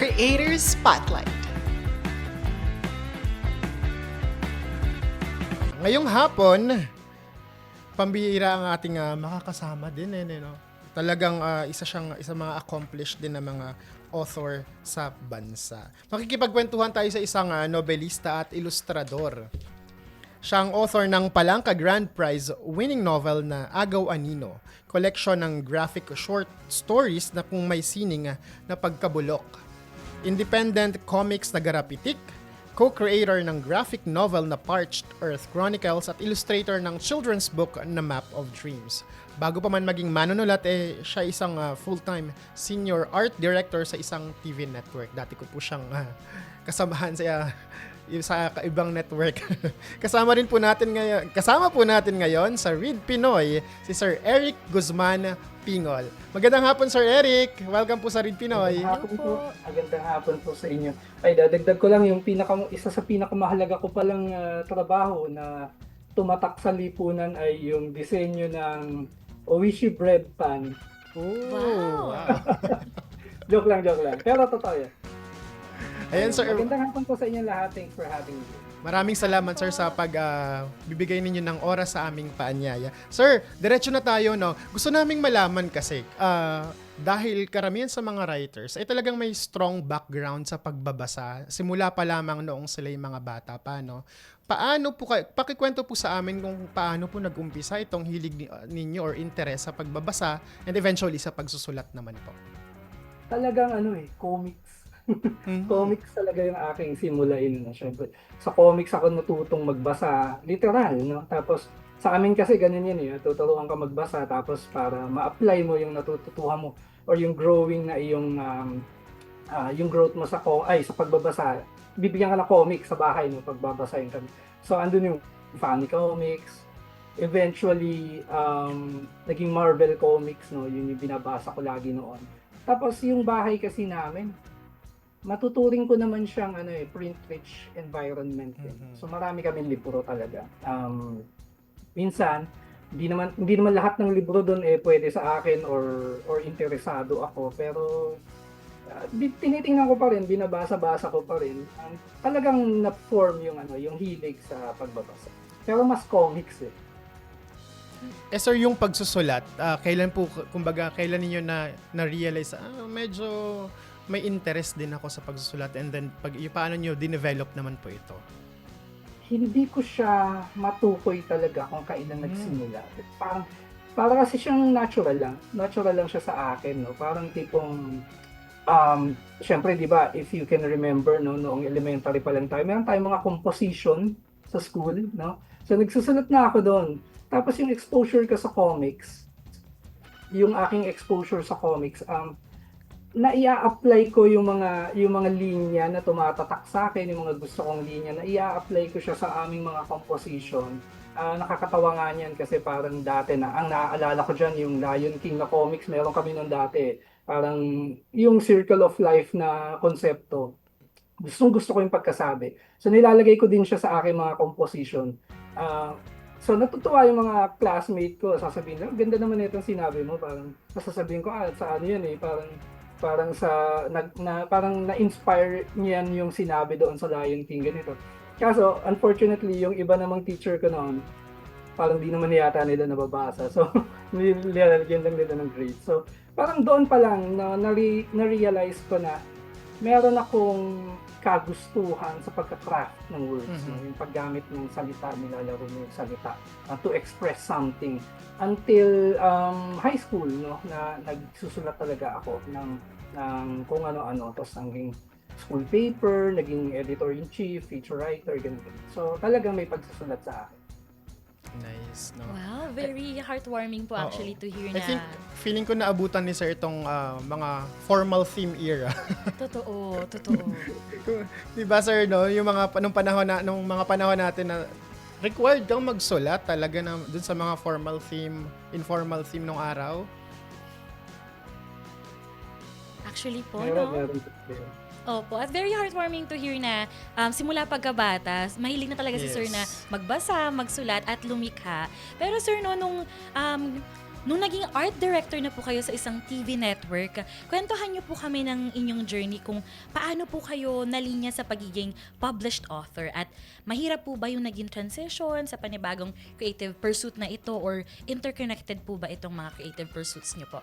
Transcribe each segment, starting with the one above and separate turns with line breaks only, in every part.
Creators Spotlight.
Ngayong hapon, pambihira ang ating ah, makakasama din eh, no? Talagang ah, isa siyang isa mga accomplished din na mga author sa bansa. Makikipagkwentuhan tayo sa isang ah, nobelista at ilustrador. Siya ang author ng Palangka Grand Prize winning novel na Agaw Anino, collection ng graphic short stories na kung may sining na pagkabulok. Independent comics na garapitik, co-creator ng graphic novel na Parched Earth Chronicles at illustrator ng children's book na Map of Dreams. Bago pa man maging manunulat, eh, siya isang ah, full-time senior art director sa isang TV network. Dati ko po siyang ah, kasamahan sa yung sa ibang network. kasama rin po natin ngayon, kasama po natin ngayon sa Read Pinoy si Sir Eric Guzman Pingol. Magandang hapon Sir Eric. Welcome po sa Read Pinoy.
Magandang hapon po. Magandang hapon po sa inyo. Ay, dadagdag ko lang yung pinaka, isa sa pinakamahalaga ko palang ah, trabaho na tumatak sa lipunan ay yung disenyo ng Oishi Bread Pan.
Oh,
Wow.
Joke lang, joke lang. Pero totoo yan.
Ayan sir,
Magandang hapon po sa inyo lahat. Thanks for having me.
maraming salamat sir sa pag ah, bibigay ninyo ng oras sa aming paanyaya. Sir, diretso na tayo no. Gusto naming malaman kasi ah, dahil karamihan sa mga writers ay talagang may strong background sa pagbabasa. Simula pa lamang noong sila yung mga bata pa no. Paano po kayo, pakikwento po sa amin kung paano po nag-umpisa itong hilig ni- ninyo or interest sa pagbabasa and eventually sa pagsusulat naman po.
Talagang ano eh, comics.
Mhm.
comics talaga yung aking simulain. No? Siyempre, sa comics ako natutong magbasa, literal. No? Tapos, sa amin kasi ganun yan eh. Tuturuan ka magbasa tapos para ma-apply mo yung natututuhan mo or yung growing na iyong um, ah, yung growth mo sa ko ay sa pagbabasa. Bibigyan ka ng comics sa bahay no pagbabasahin ka. So andun yung funny comics. Eventually um, naging Marvel comics no, yun yung binabasa ko lagi noon. Tapos yung bahay kasi namin matuturing ko naman siyang ano eh print rich environment din.
Mhm.
So marami kaming libro talaga. Um, minsan hindi naman hindi naman lahat ng libro doon eh pwede sa akin or or interesado ako pero uh, tinitingnan ko pa rin, binabasa-basa ko pa rin. Um, talagang na-form yung ano, yung hilig sa pagbabasa. Pero mas comics eh.
Eh sir, yung pagsusulat, ah, kailan po, kumbaga, kailan ninyo na, na-realize, ah, medyo may interest din ako sa pagsusulat and then pag, yung paano nyo dinevelop naman po ito?
hindi ko siya matukoy talaga kung kailan
Hmm.
nagsimula. Parang, para kasi siyang natural lang. Natural lang siya sa akin, no? Parang tipong, um, syempre, di ba, if you can remember, no, noong elementary pa lang tayo, meron tayong mga composition sa school, no? So, nagsusulat na ako doon. Tapos yung exposure ko sa comics, yung aking exposure sa comics, um, na ia-apply ko yung mga yung mga linya na tumatatak sa akin, yung mga gusto kong linya na ia-apply ko siya sa aming mga composition. Ah, nakakatawa nga niyan kasi parang dati na ang naaalala ko diyan yung Lion King na comics, meron kami noon dati. Parang yung circle of life na konsepto. Gustong gusto ko yung pagkasabi. So nilalagay ko din siya sa aking mga composition. Ah, so natutuwa yung mga classmate ko, sasabihin nila, "Ang ganda naman itong sinabi mo. Parang sasabihin ko, ah, sa ano yan eh, parang parang sa nag na parang na-inspire niyan yung sinabi doon sa Lion King ganito. Kaso unfortunately yung iba namang teacher ko noon parang di naman yata nila nababasa. So nilalagyan lang nila ng grade. So parang doon pa lang na nare- na-realize ko na meron akong kagustuhan sa pagka-craft ng words,
Mhm.
no? yung paggamit ng salita, nilalaro mo yung salita uh, to express something until um, high school no na nagsusulat talaga ako ng ng kung ano-ano tapos naging school paper, naging editor-in-chief, feature writer, ganun. So talagang may pagsusulat sa akin.
Nice, no?
Wow, very heartwarming po actually to hear
I
na
think, feeling ko naabutan ni sir itong ah, mga formal theme era.
totoo, totoo.
Di ba sir, no? Yung mga, nung panahon na, nung mga panahon natin na required kang magsulat talaga na dun sa mga formal theme, informal theme nung araw.
Actually po,
Meron,
no?
meron. meron.
Opo, at very heartwarming to hear na um, simula pagkabata, mahilig na talaga si
Yes.
sir na magbasa, magsulat, at lumikha. Pero sir, no, nung um, nung naging art director na po kayo sa isang TV network, kwentuhan niyo po kami ng inyong journey kung paano po kayo nalinya sa pagiging published author at mahirap po ba yung naging transition sa panibagong creative pursuit na ito or interconnected po ba itong mga creative pursuits niyo po?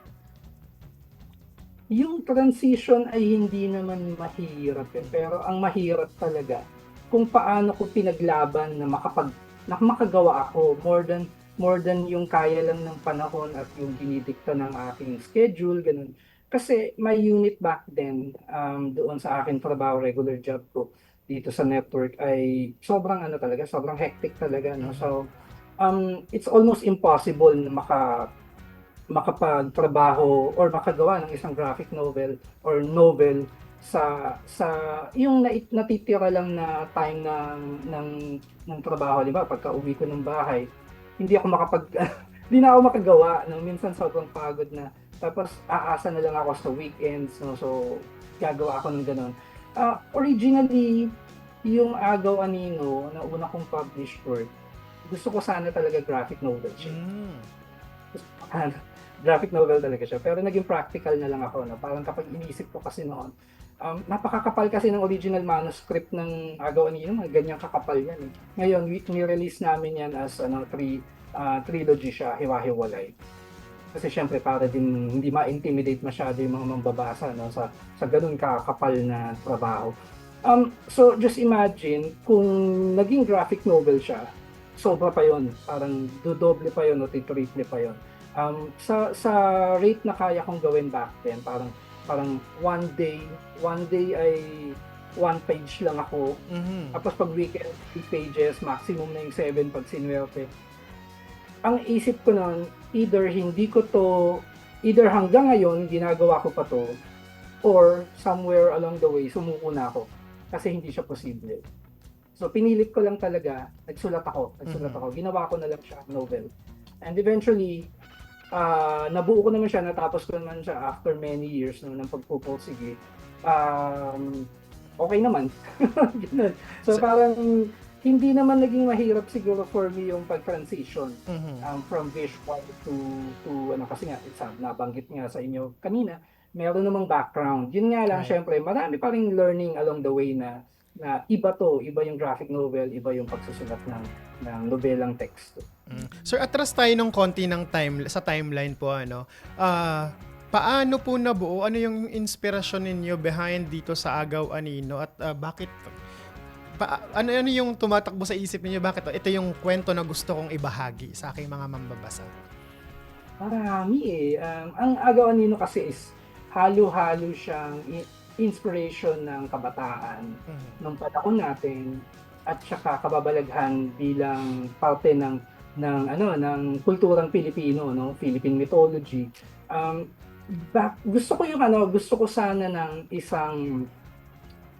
Yung transition ay hindi naman mahirap eh. Pero ang mahirap talaga, kung paano ko pinaglaban na makapag na makagawa ako more than more than yung kaya lang ng panahon at yung dinidikta ng aking schedule, ganun. Kasi my unit back then, um, doon sa akin trabaho, regular job ko dito sa network ay sobrang ano talaga, sobrang hectic talaga, no? So, um, it's almost impossible na maka makapagtrabaho or makagawa ng isang graphic novel or novel sa sa yung nait- natitira lang na time ng ng ng trabaho, di ba? Pagka uwi ko ng bahay, hindi ako makapag hindi na ako makagawa, no? Minsan sobrang pagod na. Tapos aasa na lang ako sa weekends, no? So gagawa ako ng ganun. Ah, originally, yung Agaw Anino na una kong published work, gusto ko sana talaga graphic novel siya
Mm.
ano, graphic novel talaga siya. Pero naging practical na lang ako. No? Parang kapag iniisip ko kasi noon, um, napakakapal kasi ng original manuscript ng Agaw Anino, mga ganyang kakapal yan. Eh. Ngayon, we, release namin yan as ano, three, ah, trilogy siya, hiwa-hiwalay. Kasi syempre para din hindi ma-intimidate masyado yung mga mambabasa no, sa, sa ganun kakapal na trabaho. Um, so just imagine kung naging graphic novel siya, sobra pa yon parang dodoble pa yon o triple pa yon um, sa sa rate na kaya kong gawin back then parang parang one day one day ay one page lang ako.
Mhm.
tapos pag weekend three pages maximum na yung seven pag sinuwerte. Ang isip ko nun either hindi ko to either hanggang ngayon ginagawa ko pa to or somewhere along the way sumuko na ako. Kasi hindi siya posible. So pinilit ko lang talaga nagsulat ako nagsulat
Mhm.
ako. Ginawa ko na lang siya novel. And eventually ah nabuo ko naman siya natapos ko naman siya after many years no, ng pagpupursige um, okay naman so
So-
parang hindi naman naging mahirap siguro for me yung pag-transition
Mhm.
um, from visual to to ano kasi nga it's uh, nabanggit nga sa inyo kanina meron namang background yun nga lang
Right.
syempre marami pa ring learning along the way na na iba to iba yung graphic novel iba yung pagsusulat ng ng nobelang teksto
Mm. Sir, atras tayo ng konti ng time sa timeline po ano. Ah, paano po nabuo? Ano yung inspirasyon ninyo behind dito sa Agaw Anino at ah, bakit pa, ano ano yung tumatakbo sa isip niyo bakit ito yung kwento na gusto kong ibahagi sa aking mga mambabasa?
Marami eh. Um, ang Agaw Anino kasi is halo-halo siyang inspiration ng kabataan
Mhm.
nung panahon natin at saka kababalaghan bilang parte ng ng ano ng kulturang Pilipino no Philippine mythology um back, gusto ko yung ano gusto ko sana ng isang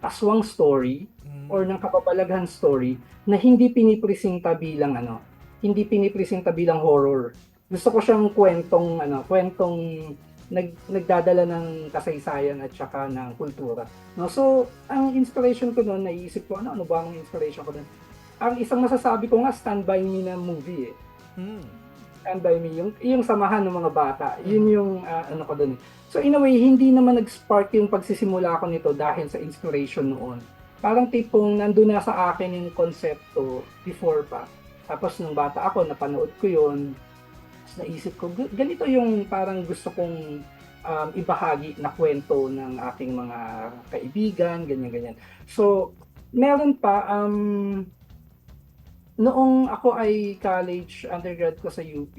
aswang story
Mm.
or ng kababalaghan story na hindi pinipresenta bilang ano hindi pinipresenta bilang horror gusto ko siyang kwentong ano kwentong nag, nagdadala ng kasaysayan at saka ng kultura. No so ang inspiration ko noon naiisip ko ano ano ba ang inspiration ko doon ang isang masasabi ko nga Stand By Me na movie eh.
Mm.
Stand By Me yung yung samahan ng mga bata. Yun yung ah, ano ko doon eh. so in a way hindi naman nag-spark yung pagsisimula ko nito dahil sa inspiration noon. Parang tipong nandun na sa akin yung konsepto before pa. Tapos nung bata ako napanood ko yun naisip ko "Ga- ganito yung parang gusto kong um, ibahagi na kwento ng aking mga kaibigan ganyan ganyan so meron pa um noong ako ay college undergrad ko sa UP,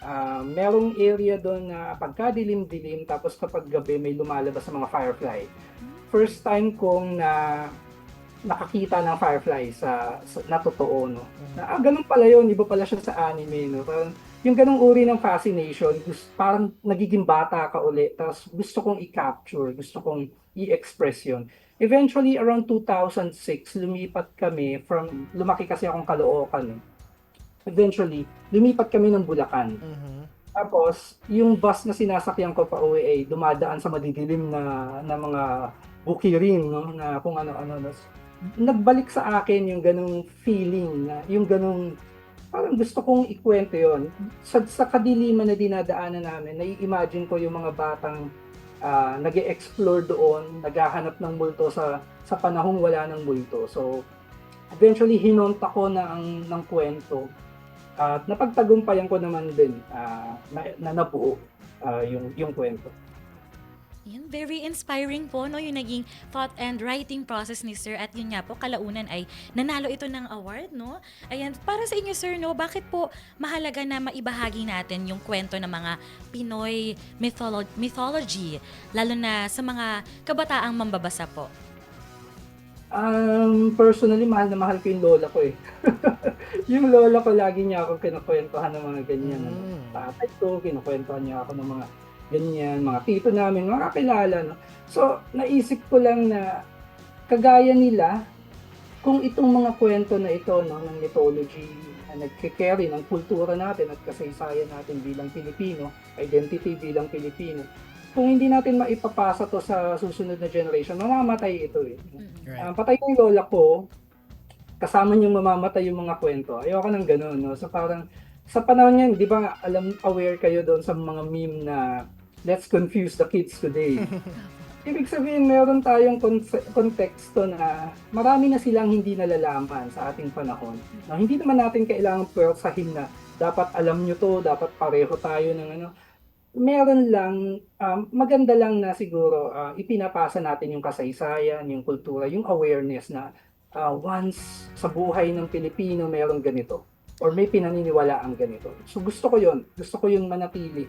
ah, merong area doon na pagka dilim-dilim tapos kapag gabi may lumalabas sa mga firefly. First time kong na nakakita ng firefly sa, sa na totoo no. Na, ah, ganun pala yun, iba pala siya sa anime no. Parang, yung ganung uri ng fascination, gusto, parang nagiging bata ka uli, tapos gusto kong i-capture, gusto kong i-express yun. Eventually, around 2006, lumipat kami from, lumaki kasi akong Caloocan. eh. Eventually, lumipat kami ng Bulacan.
Mhm.
Tapos, yung bus na sinasakyan ko pa uwi ay dumadaan sa madidilim na, na mga bukirin, no? na kung ano-ano. no? Nagbalik sa akin yung ganong feeling, na, yung ganong parang gusto kong ikwento yon sa, sa kadiliman na dinadaanan namin, nai-imagine ko yung mga batang uh, nag explore doon, naghahanap ng multo sa sa panahong wala ng multo. So, eventually, hinonta ko na ang ng kwento at napagtagumpayan ko naman din ah, na, na nabuo ah, yung, yung kwento.
Yan, very inspiring po, no? Yung naging thought and writing process ni Sir. At yun nga po, kalaunan ay nanalo ito ng award, no? Ayan, para sa inyo, Sir, no? Bakit po mahalaga na maibahagi natin yung kwento ng mga Pinoy mytholo- mythology, lalo na sa mga kabataang mambabasa po?
Um, personally, mahal na mahal ko yung lola ko eh. yung lola ko, lagi niya ako kinukwentuhan ng mga ganyan. ano.
Mm.
Tatay ko, kinukwentuhan niya ako ng mga ganyan, mga tito namin, mga kakilala. No? So, naisip ko lang na kagaya nila, kung itong mga kwento na ito no, ng mythology na nagkikerry ng kultura natin at kasaysayan natin bilang Pilipino, identity bilang Pilipino, kung hindi natin maipapasa to sa susunod na generation, mamamatay ito eh.
Right.
Ah, patay yung lola ko, kasama niyong mamamatay yung mga kwento. Ayoko ng ganun, no? So parang, sa panahon niyan, di ba, alam, aware kayo doon sa mga meme na let's confuse the kids today. Ibig sabihin, meron tayong konteksto na marami na silang hindi nalalaman sa ating panahon. No, hindi naman natin kailangan pwersahin na dapat alam nyo to, dapat pareho tayo ng ano. Meron lang, um, maganda lang na siguro ah, ipinapasa natin yung kasaysayan, yung kultura, yung awareness na ah, once sa buhay ng Pilipino merong ganito or may pinaniniwala ang ganito. So gusto ko yon gusto ko yung manatili,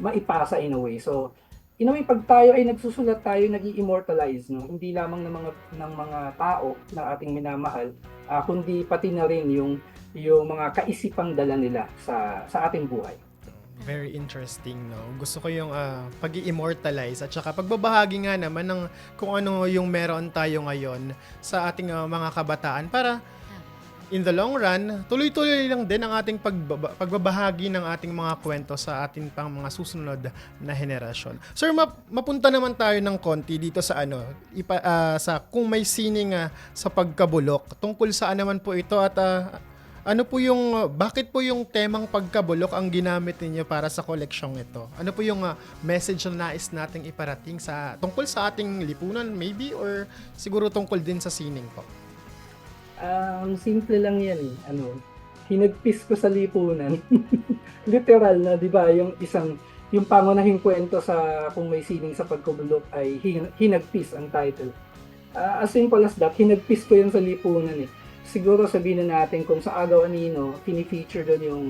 maipasa in a way. So in a way, pag tayo ay nagsusulat tayo, nag immortalize no? Hindi lamang ng mga ng mga tao na ating minamahal, ah, kundi pati na rin yung yung mga kaisipang dala nila sa sa ating buhay.
Very interesting, no? Gusto ko yung ah, pag immortalize at saka pagbabahagi nga naman ng kung ano yung meron tayo ngayon sa ating ah, mga kabataan para in the long run, tuloy-tuloy lang din ang ating pagbaba- pagbabahagi ng ating mga kwento sa ating pang mga susunod na henerasyon. Sir, map- mapunta naman tayo ng konti dito sa ano, ipa, ah, sa kung may sining ah, sa pagkabulok. Tungkol saan naman po ito at ah, ano po yung, bakit po yung temang pagkabulok ang ginamit ninyo para sa koleksyong ito? Ano po yung ah, message na nais nating iparating sa, tungkol sa ating lipunan maybe or siguro tungkol din sa sining po?
Um, simple lang yan eh. Ano, hinagpis ko sa lipunan. Literal na, di ba? Yung isang, yung pangunahing kwento sa kung may sining sa pagkubulok ay hin- hinagpis ang title. Ah, as simple as that, hinagpis ko yun sa lipunan eh. Siguro sabihin na natin kung sa Agaw Anino, pinifeature doon yung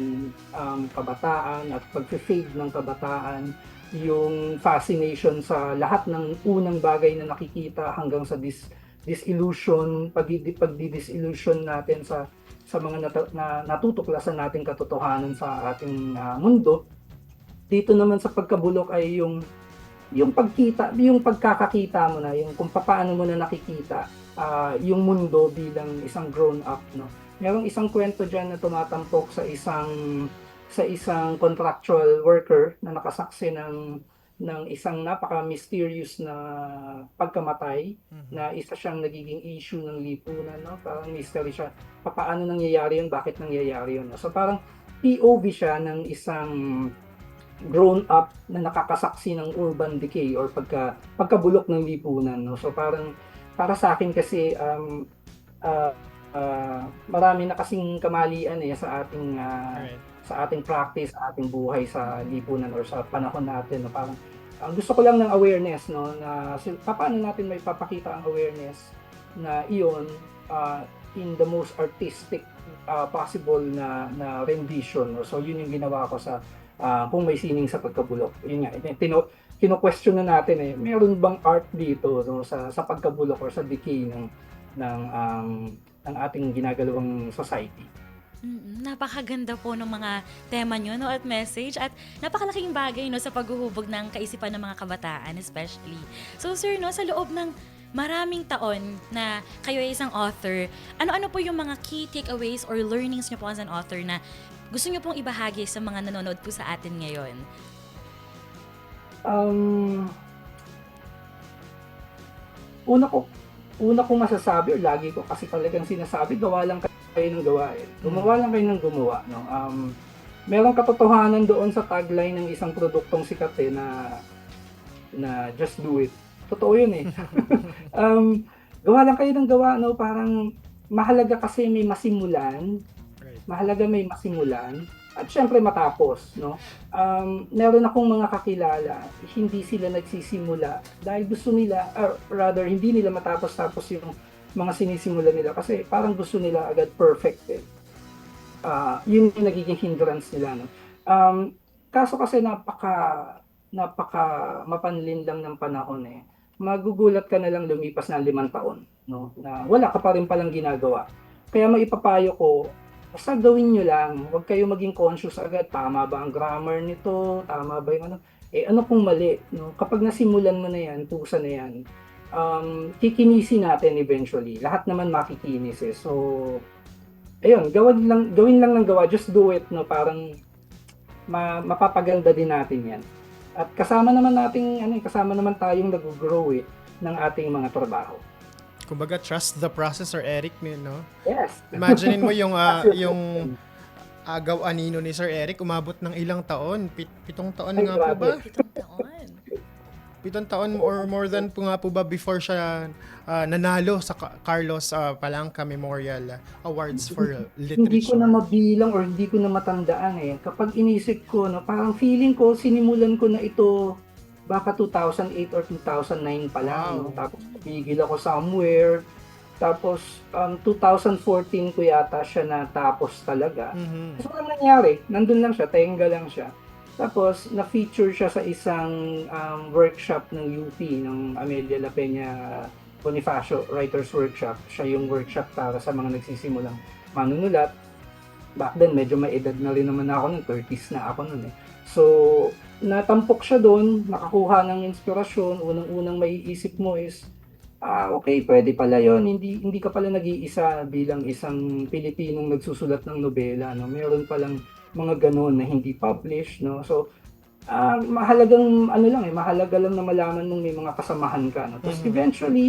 um, kabataan at pag-fade ng kabataan, yung fascination sa lahat ng unang bagay na nakikita hanggang sa dis disillusion, pag pagdi-disillusion natin sa sa mga nat- na, natutuklasan nating katotohanan sa ating ah, mundo. Dito naman sa pagkabulok ay yung yung pagkita, yung pagkakakita mo na, yung kung paano mo na nakikita ah, yung mundo bilang isang grown up, no. Merong isang kwento diyan na tumatampok sa isang sa isang contractual worker na nakasaksi ng ng isang napaka-mysterious na pagkamatay na isa siyang nagiging issue ng lipunan, no? Parang mystery siya. Paano nangyayari yun? Bakit nangyayari yun? no? So parang POV siya ng isang grown up na nakakasaksi ng urban decay or pagka pagkabulok ng lipunan, no? So parang para sa akin kasi um ah, ah, marami na kasing kamalian eh sa ating
Alright.
Sa ating practice, sa ating buhay sa lipunan or sa panahon natin. No? Parang, ang gusto ko lang ng awareness, no, na paano natin may papakita ang awareness na iyon ah, in the most artistic ah, possible na na rendition. No? So, yun yung ginawa ko sa ah, kung may sining sa pagkabulok. Yun nga, tino, kino-question na natin eh, meron bang art dito no, sa sa pagkabulok or sa decay ng ng um, ng ating ginagalawang society.
Mm, napakaganda po ng mga tema nyo no, at message at napakalaking bagay no, sa paghuhubog ng kaisipan ng mga kabataan especially. So sir, no, sa loob ng maraming taon na kayo ay isang author, ano-ano po yung mga key takeaways or learnings nyo po as an author na gusto nyo pong ibahagi sa mga nanonood po sa atin ngayon?
Um, una ko una ko masasabi or lagi ko kasi talagang sinasabi gawa lang kayo ng gawa eh. Gumawa lang kayo ng gumawa, no? Um, merong katotohanan doon sa tagline ng isang produktong sikat eh na na just do it. Totoo yun eh. um, gawa lang kayo ng gawa, no? Parang mahalaga kasi may masimulan, mahalaga may masimulan, at syempre matapos, no? Um, meron akong mga kakilala, hindi sila nagsisimula dahil gusto nila, or rather, hindi nila matapos-tapos yung mga sinisimula nila kasi parang gusto nila agad perfect eh. Ah, yun yung nagiging hindrance nila, no? Um, kaso kasi napaka napaka mapanlin lang ng panahon eh. Magugulat ka na lang lumipas na limang taon, no? Na wala ka pa rin palang ginagawa. Kaya maipapayo ko, basta gawin nyo lang. Huwag kayo maging conscious agad. Tama ba ang grammar nito? Tama ba yung ano? Eh, ano kung mali? No? Kapag nasimulan mo na yan, pusa na yan, um, kikinisin natin eventually. Lahat naman makikinis eh. So, ayun, gawin lang, gawin lang ng gawa. Just do it, no? Parang ma, mapapaganda din natin yan. At kasama naman nating, ano, eh, kasama naman tayong nag-grow eh, ng ating mga trabaho.
Kumbaga, trust the process or Eric, no?
Yes.
Imaginein mo yung ah, yung agaw anino ni Sir Eric umabot ng ilang taon? Pit, pitong taon
Ay,
nga po
grabe.
ba?
Pitong taon.
Pitong taon or more than po nga po ba before siya ah, nanalo sa Ca- Carlos ah, Palanca Memorial Awards for Literature?
hindi ko na mabilang or hindi ko na matandaan eh. Kapag inisip ko, no, parang feeling ko, sinimulan ko na ito baka 2008 or 2009 pa lang. No?
Wow.
Tapos pigil ako somewhere. Tapos um, 2014 ko yata siya natapos talaga.
Mhm.
So, walang nangyari. Nandun lang siya, tenga lang siya. Tapos, na-feature siya sa isang um, workshop ng UP, ng Amelia La Peña Bonifacio Writers Workshop. Siya yung workshop para sa mga nagsisimulang manunulat. Back then, medyo may edad na rin naman ako nun, 30s na ako nun eh. So, natampok siya doon, nakakuha ng inspirasyon, unang-unang maiisip mo is, ah, okay, pwede pala yon Hindi, hindi ka pala nag-iisa bilang isang Pilipinong nagsusulat ng nobela. No? Meron palang mga ganon na hindi published. No? So, ah, mahalagang, ano lang eh, mahalaga lang na malaman mong may mga kasamahan ka. No? Tapos
Mhm.
eventually,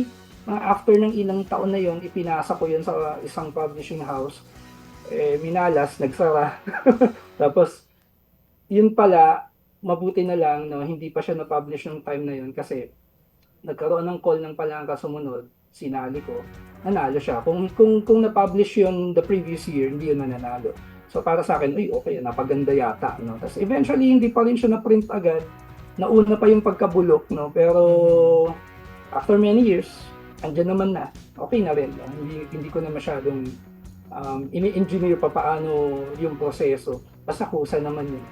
mga after ng ilang taon na yon ipinasa ko yun sa isang publishing house. Eh, minalas, nagsara. Tapos, yun pala, mabuti na lang, no, hindi pa siya na-publish ng time na yun kasi nagkaroon ng call ng palangka sumunod, sinali ko, nanalo siya. Kung, kung, kung na-publish yun the previous year, hindi yun na nanalo. So para sa akin, uy, okay, napaganda yata. No? Tapos eventually, hindi pa rin siya na-print agad. Nauna pa yung pagkabulok, no? pero after many years, andyan naman na. Okay na rin. No? Hindi, hindi ko na masyadong um, ini-engineer pa paano yung proseso. Basta kusa naman yun.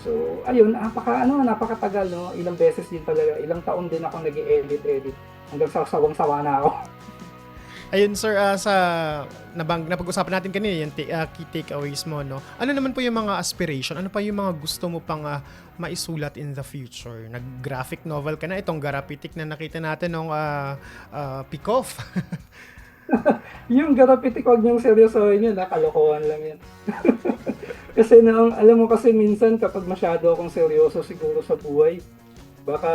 So, ayun, napaka, ano, napakatagal, no? Ilang beses din talaga, ilang taon din ako nag edit edit Hanggang sa sawang-sawa na ako.
Ayun sir, ah, sa nabang napag-usapan natin kanina yung ta- ah, key takeaways mo, no. Ano naman po yung mga aspiration? Ano pa yung mga gusto mo pang ah, maisulat in the future? Nag-graphic novel ka na itong Garapitik na nakita natin nung uh, Pikoff.
yung garapitik, huwag niyong seryosohin yun, ha? kalokohan lang yan. kasi nang, alam mo kasi minsan kapag masyado akong seryoso siguro sa buhay, baka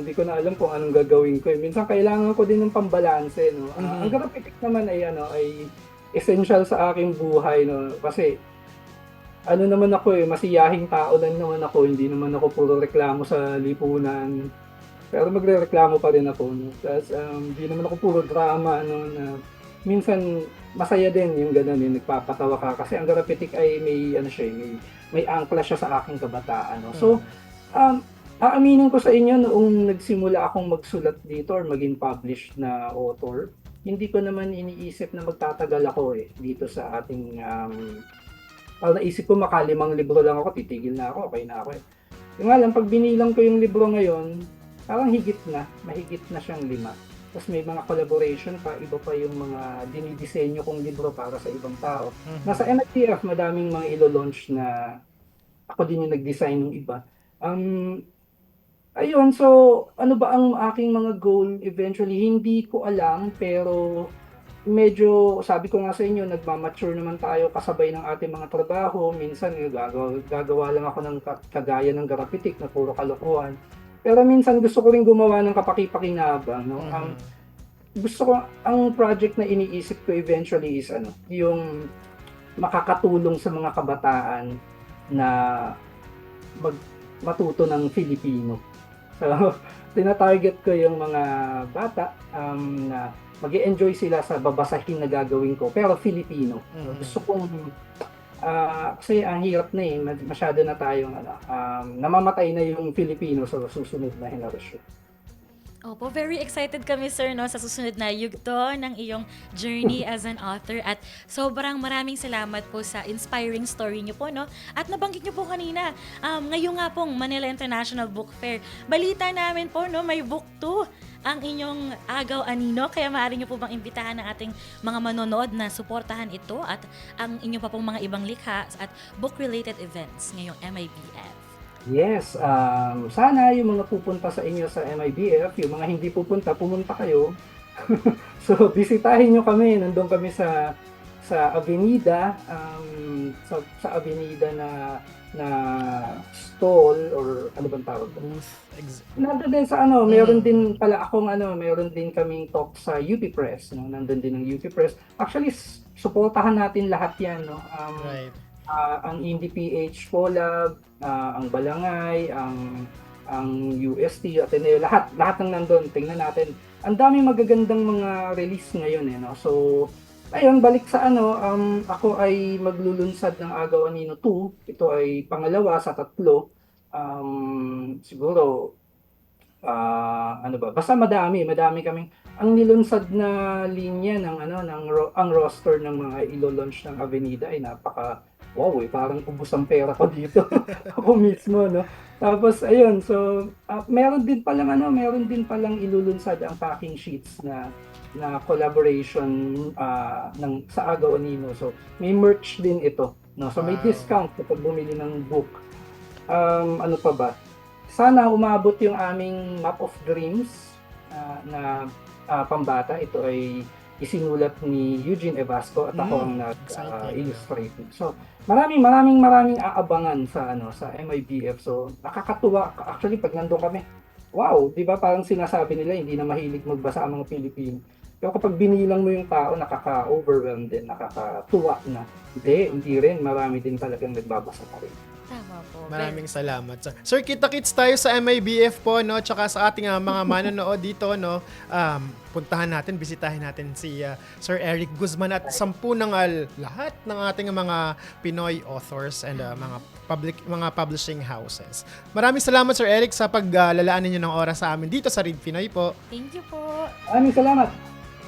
hindi ko na alam kung anong gagawin ko. eh. Minsan kailangan ko din ng pambalanse, no.
Mhm.
ang garapitik naman ay ano ay essential sa aking buhay, no. Kasi ano naman ako eh, masiyahing tao lang naman ako, hindi naman ako puro reklamo sa lipunan. Pero magre-reklamo pa rin ako, no. Tapos um, hindi naman ako puro drama, no, na minsan masaya din yung ganun, yung nagpapatawa ka kasi ang garapitik ay may ano siya, eh, may may angkla siya sa aking kabataan, no. So, um, aaminin ko sa inyo noong nagsimula akong magsulat dito or maging published na author, hindi ko naman iniisip na magtatagal ako eh dito sa ating um, parang naisip ko makalimang libro lang ako, titigil na ako, okay na ako eh. Yung nga lang, pag binilang ko yung libro ngayon, parang higit na, mahigit na siyang lima. Tapos may mga collaboration pa, iba pa yung mga dinidisenyo kong libro para sa ibang tao. Nasa MITF, madaming mga ilo-launch na ako din yung nag-design ng iba. Um, ayun, so ano ba ang aking mga goal eventually? Hindi ko alam, pero medyo, sabi ko nga sa inyo, nagmamature naman tayo kasabay ng ating mga trabaho. Minsan, gagawa, gagawa lang ako ng ka- kagaya ng garapitik na puro kalokohan. Pero minsan gusto ko rin gumawa ng kapaki-pakinabang. No?
Mhm.
Um, gusto ko, ang project na iniisip ko eventually is ano, yung makakatulong sa mga kabataan na mag, matuto ng Filipino. So, tinatarget ko yung mga bata um, na mag enjoy sila sa babasahin na gagawin ko, pero Filipino.
Mhm.
gusto kong ah, kasi ang hirap na eh, masyado na tayong ano, um, namamatay na yung Filipino sa susunod na henerasyon.
Opo, very excited kami sir no sa susunod na yugto ng iyong journey as an author at sobrang maraming salamat po sa inspiring story niyo po no. At nabanggit niyo po kanina, um, ngayon nga pong Manila International Book Fair. Balita namin po no, may book 2 ang inyong agaw anino kaya maaari niyo po bang imbitahan ng ating mga manonood na suportahan ito at ang inyo pa pong mga ibang likha at book related events ngayong MIBF.
Yes, um, sana yung mga pupunta sa inyo sa MIBF, yung mga hindi pupunta, pumunta kayo. so, bisitahin nyo kami. Nandun kami sa sa Avenida, um, sa, sa Avenida na na stall or ano bang tawag.
Ex-
Nandun din sa ano, meron
Mm.
din pala akong ano, meron din kaming talk sa UP Press, no? Nandun din ang UP Press. Actually, suportahan natin lahat 'yan, no? Um,
right.
Ah, ang Indie PH Collab, ah, ang Balangay, ang ang UST, Ateneo, lahat lahat ng nandun, tingnan natin. Ang dami magagandang mga release ngayon eh, no? So, ayun, balik sa ano, um, ako ay maglulunsad ng Agaw Anino 2. Ito ay pangalawa sa tatlo. Um, siguro, ah, ano ba, basta madami, madami kaming ang nilunsad na linya ng ano ng ro- ang roster ng mga ilo-launch ng Avenida ay napaka wow, eh, parang ubos ang pera ko dito. Ako mismo, no? Tapos, ayun, so, ah, meron din palang, ano, meron din palang ilulunsad ang packing sheets na na collaboration ah, ng sa Agaw Anino. So, may merch din ito. No? So, may
Wow.
discount kapag bumili ng book. Um, ano pa ba? Sana umabot yung aming Map of Dreams ah, na ah, pambata. Ito ay isinulat ni Eugene Evasco at ako
Mm,
ang nag-illustrate. so, maraming maraming maraming aabangan sa ano sa MIBF. So, nakakatuwa actually pag nandoon kami. Wow, 'di ba parang sinasabi nila hindi na mahilig magbasa ang mga Pilipino. Pero kapag binilang mo yung tao, nakaka-overwhelm din, nakakatuwa na. Hindi, hindi rin. Marami din talagang nagbabasa pa rin.
Tama po.
Maraming salamat. Sir, Sir kita-kits tayo sa MIBF po, no? Tsaka sa ating ah, mga manonood dito, no? Um, puntahan natin, bisitahin natin si ah, Sir Eric Guzman at sampu ng ah, lahat ng ating mga Pinoy authors and ah, mga public mga publishing houses. Maraming salamat Sir Eric sa paglalaan ninyo ng oras sa amin dito sa Read Pinoy po.
Thank you po.
Maraming salamat.